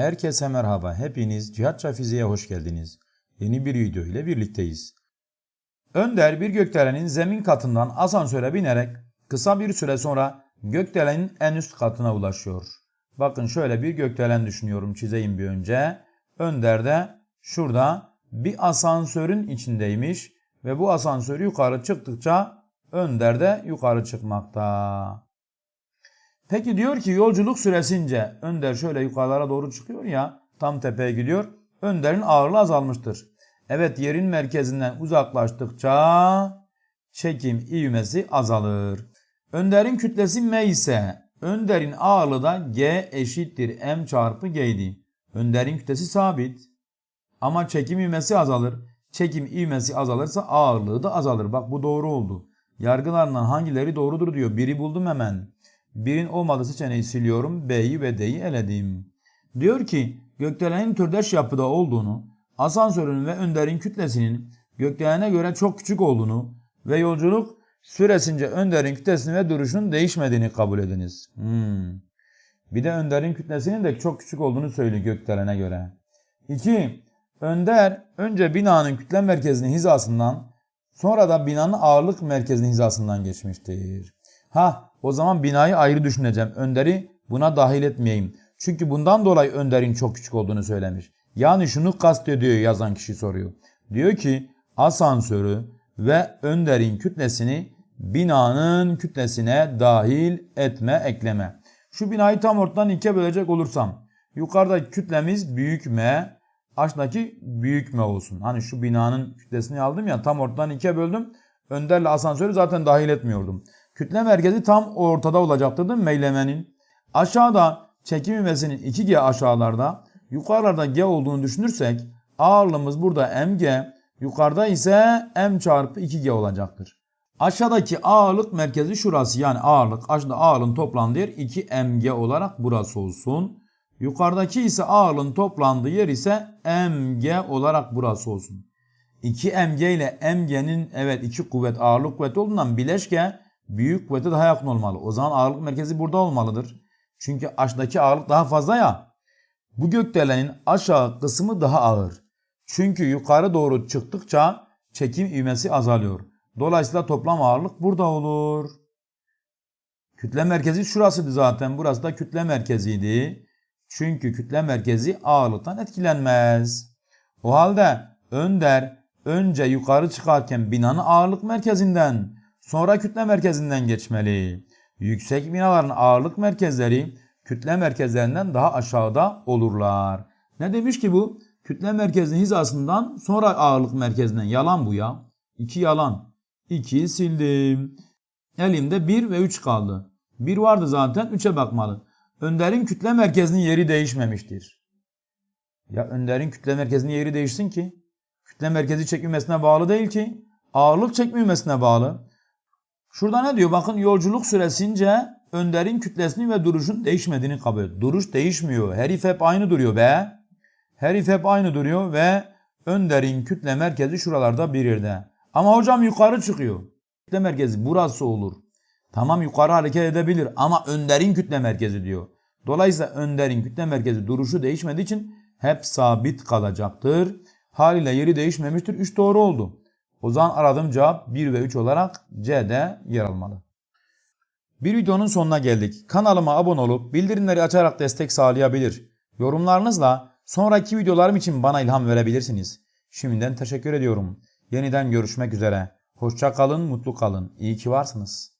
Herkese merhaba. Hepiniz Cihatça Fiziğe hoş geldiniz. Yeni bir video ile birlikteyiz. Önder bir gökdelenin zemin katından asansöre binerek kısa bir süre sonra gökdelenin en üst katına ulaşıyor. Bakın şöyle bir gökdelen düşünüyorum çizeyim bir önce. Önder de şurada bir asansörün içindeymiş ve bu asansör yukarı çıktıkça Önder de yukarı çıkmakta. Peki diyor ki yolculuk süresince Önder şöyle yukarılara doğru çıkıyor ya tam tepeye gidiyor. Önder'in ağırlığı azalmıştır. Evet yerin merkezinden uzaklaştıkça çekim ivmesi azalır. Önder'in kütlesi m ise Önder'in ağırlığı da g eşittir m çarpı g'ydi. Önder'in kütlesi sabit. Ama çekim ivmesi azalır. Çekim ivmesi azalırsa ağırlığı da azalır. Bak bu doğru oldu. Yargılarından hangileri doğrudur diyor. Biri buldum hemen. Birin olmadığı seçeneği siliyorum. B'yi ve D'yi eledim. Diyor ki gökdelenin türdeş yapıda olduğunu, asansörün ve önderin kütlesinin gökdelene göre çok küçük olduğunu ve yolculuk süresince önderin kütlesinin ve duruşunun değişmediğini kabul ediniz. Hmm. Bir de önderin kütlesinin de çok küçük olduğunu söylüyor gökdelene göre. 2. Önder önce binanın kütle merkezinin hizasından sonra da binanın ağırlık merkezinin hizasından geçmiştir. Ha o zaman binayı ayrı düşüneceğim. Önder'i buna dahil etmeyeyim. Çünkü bundan dolayı Önder'in çok küçük olduğunu söylemiş. Yani şunu kastediyor yazan kişi soruyor. Diyor ki asansörü ve Önder'in kütlesini binanın kütlesine dahil etme, ekleme. Şu binayı tam ortadan ikiye bölecek olursam yukarıdaki kütlemiz büyük M, aşağıdaki büyük M olsun. Hani şu binanın kütlesini aldım ya tam ortadan ikiye böldüm. Önder'le asansörü zaten dahil etmiyordum. Kütle merkezi tam ortada olacaktır değil mi meylemenin? Aşağıda çekim ivmesinin 2G aşağılarda, yukarılarda G olduğunu düşünürsek ağırlığımız burada mg, yukarıda ise m çarpı 2G olacaktır. Aşağıdaki ağırlık merkezi şurası yani ağırlık aşağıda ağırlığın toplandığı yer 2mg olarak burası olsun. Yukarıdaki ise ağırlığın toplandığı yer ise mg olarak burası olsun. 2mg ile mg'nin evet iki kuvvet ağırlık kuvveti olduğundan bileşke büyük kuvvete daha yakın olmalı. O zaman ağırlık merkezi burada olmalıdır. Çünkü aşağıdaki ağırlık daha fazla ya. Bu gökdelenin aşağı kısmı daha ağır. Çünkü yukarı doğru çıktıkça çekim ivmesi azalıyor. Dolayısıyla toplam ağırlık burada olur. Kütle merkezi şurasıydı zaten. Burası da kütle merkeziydi. Çünkü kütle merkezi ağırlıktan etkilenmez. O halde Önder önce yukarı çıkarken binanın ağırlık merkezinden sonra kütle merkezinden geçmeli. Yüksek binaların ağırlık merkezleri kütle merkezlerinden daha aşağıda olurlar. Ne demiş ki bu? Kütle merkezinin hizasından sonra ağırlık merkezinden. Yalan bu ya. İki yalan. 2'yi sildim. Elimde 1 ve 3 kaldı. 1 vardı zaten 3'e bakmalı. Önder'in kütle merkezinin yeri değişmemiştir. Ya Önder'in kütle merkezinin yeri değişsin ki. Kütle merkezi çekilmesine bağlı değil ki. Ağırlık çekmemesine bağlı. Şurada ne diyor? Bakın yolculuk süresince Önder'in kütlesinin ve duruşun değişmediğini kabul ediyor. Duruş değişmiyor. Herif hep aynı duruyor be. Herif hep aynı duruyor ve Önder'in kütle merkezi şuralarda bir yerde. Ama hocam yukarı çıkıyor. Kütle merkezi burası olur. Tamam yukarı hareket edebilir ama Önder'in kütle merkezi diyor. Dolayısıyla Önder'in kütle merkezi duruşu değişmediği için hep sabit kalacaktır. Haliyle yeri değişmemiştir. 3 doğru oldu. O zaman aradığım cevap 1 ve 3 olarak C'de yer almalı. Bir videonun sonuna geldik. Kanalıma abone olup bildirimleri açarak destek sağlayabilir. Yorumlarınızla sonraki videolarım için bana ilham verebilirsiniz. Şimdiden teşekkür ediyorum. Yeniden görüşmek üzere. Hoşça kalın, mutlu kalın. İyi ki varsınız.